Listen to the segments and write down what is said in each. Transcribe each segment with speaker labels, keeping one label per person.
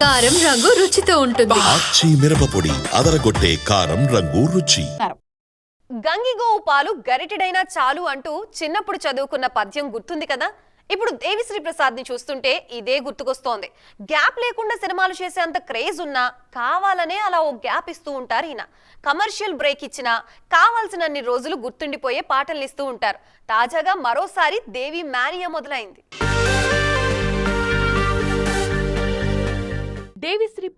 Speaker 1: కారం రంగు రుచితో ఉంటుంది.
Speaker 2: ఆచి మిరపపొడి అదరగొట్టే కారం రంగు రుచి.
Speaker 3: గంగిగోవు పాలు గరిటెడైనా చాలు అంటూ చిన్నప్పుడు చదువుకున్న పద్యం గుర్తుంది కదా? ఇప్పుడు దేవిశ్రీ ప్రసాద్ని చూస్తుంటే ఇదే గుర్తుకొస్తోంది. గ్యాప్ లేకుండా సినిమాలు చేసే అంత క్రేజ్ ఉన్నా కావాలనే అలా ఓ గ్యాప్ ఇస్తూ ఉంటారు ఈయన. కమర్షియల్ బ్రేక్ ఇచ్చినా కావాల్సినన్ని రోజులు గుర్తుండిపోయే పాటలు ఇస్తూ ఉంటారు. తాజాగా మరోసారి దేవి మేనియా మొదలైంది.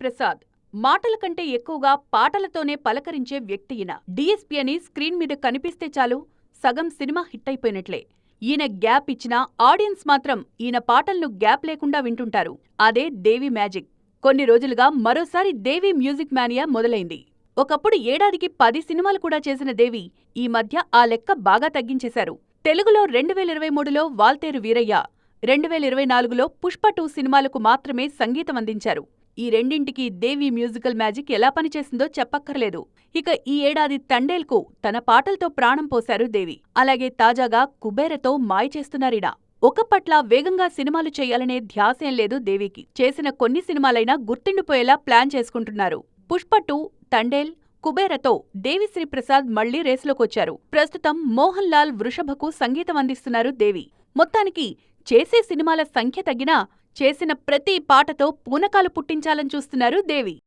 Speaker 4: ప్రసాద్. మాటల కంటే ఎక్కువగా పాటలతోనే పలకరించే వ్యక్తి ఈయన. డిఎస్పీ అని స్క్రీన్ మీద కనిపిస్తే చాలు సగం సినిమా హిట్ అయిపోయినట్లే ఈయన గ్యాప్ ఇచ్చినా ఆడియన్స్ మాత్రం ఈయన పాటలను గ్యాప్ లేకుండా వింటుంటారు. అదే దేవి మ్యాజిక్. కొన్ని రోజులుగా మరోసారి దేవి మ్యూజిక్ మానియా మొదలైంది. ఒకప్పుడు ఏడాదికి పది సినిమాలు కూడా చేసిన దేవి ఈ మధ్య ఆ లెక్క బాగా తగ్గించేశారు. తెలుగులో రెండు వేల ఇరవై మూడులో వాల్తేరు వీరయ్య రెండు వేల ఇరవై నాలుగులో పుష్ప టూ సినిమాలకు మాత్రమే సంగీతం అందించారు. ఈ రెండింటికి దేవి మ్యూజికల్ మ్యాజిక్ ఎలా పనిచేసిందో చెప్పక్కర్లేదు. ఇక ఈ ఏడాది తండేల్కు తన పాటలతో ప్రాణం పోశారు దేవి. అలాగే తాజాగా కుబేరతో మాయ చేస్తున్నారిన ఒకప్పట్ల వేగంగా సినిమాలు చేయాలనే ధ్యాసేం లేదు దేవికి. చేసిన కొన్ని సినిమాలైనా గుర్తిండిపోయేలా ప్లాన్ చేసుకుంటున్నారు. పుష్ప టూ తండేల్ కుబేరతో దేవిశ్రీ ప్రసాద్ మళ్ళీ రేసులోకొచ్చారు. ప్రస్తుతం మోహన్ లాల్ వృషభకు సంగీతం అందిస్తున్నారు దేవి. మొత్తానికి చేసే సినిమాల సంఖ్య తగ్గినా చేసిన ప్రతి పాటతో పూనకాలు పుట్టించాలని చూస్తున్నారు దేవి.